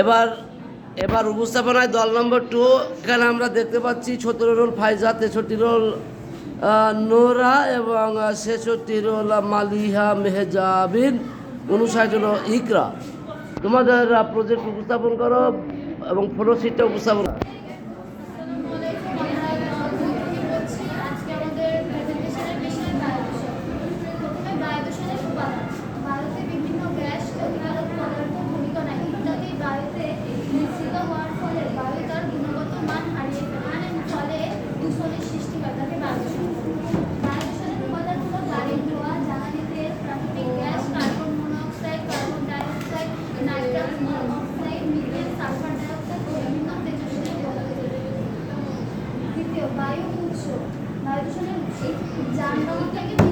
এবার এবার উপস্থাপনায় দল নম্বর টু এখানে আমরা দেখতে পাচ্ছি সতেরো রোল ফাইজা, তেষট্টি রোল নোরা এবং ছেষট্টি রোল মালিহা মেহজাবিন উনষাট রোল ইকরা। তোমাদের প্রজেক্ট উপস্থাপন করো এবং ফটোশিটটা উপস্থাপন যানবাহন থেকে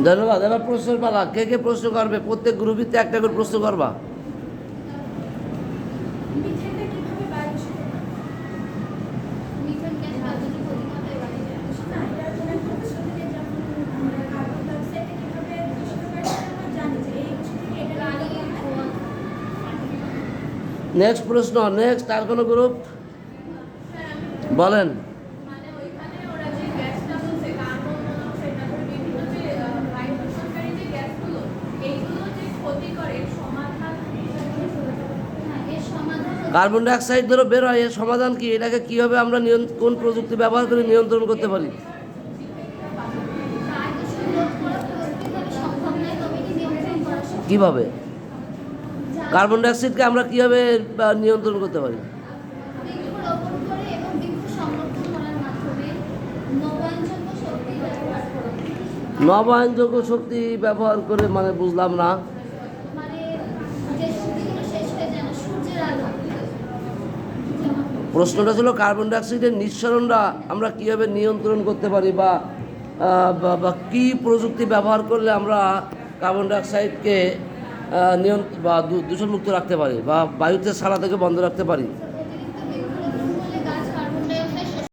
ধন্যবাদ। এবার প্রশ্নের পালা কে কে প্রশ্ন করবে? প্রত্যেক গ্রুপিতে একটা করে প্রশ্ন করবা। নেক্সট প্রশ্ন নেক্সট দূষিত কোনো গ্রুপ গ্যাস বায়ুতে ক্ষতিকারক বায়ু দূষিত না, এটার কোনো একটা উৎস থেকে যখন আমরা কার্বন ডাইঅক্সাইডকে কীভাবে দূষিত করে সেটা আমরা জানি যে এই উৎস থেকে এটা গাড়ি ধোঁয়া নেক্সট প্রশ্ন নেক্সট আর কোনো গ্রুপ বলেন মানে ওইখানে ওরা যে গ্যাসটা বলছে কার্বন মনোক্সাইড তারপরে বিভিন্ন যে আহ, বায়ু দূষণকারী যে গ্যাসগুলো এইগুলো যে ক্ষতি করে এর সমাধান হ্যাঁ, এর সমাধান হচ্ছে কার্বন ডাইঅক্সাইড ধরো বের হয়, এর সমাধান কি? এটাকে কীভাবে আমরা কোন প্রযুক্তি ব্যবহার করে নিয়ন্ত্রণ করতে পারি? কীভাবে? কার্বন ডাইঅক্সাইডকে আমরা কীভাবে নিয়ন্ত্রণ করতে পারি? নবায়নযোগ্য শক্তি ব্যবহার করে মানে বুঝলাম না। প্রশ্নটা ছিল কার্বন ডাইঅক্সাইডের নিঃসরণটা আমরা কীভাবে নিয়ন্ত্রণ করতে পারি বা বা- কী প্রযুক্তি ব্যবহার করলে আমরা কার্বন ডাইঅক্সাইডকে নিয়ন্ত্রণ বা দূষণমুক্ত রাখতে পারি বা বায়ুতে সারা থেকে বন্ধ রাখতে পারি।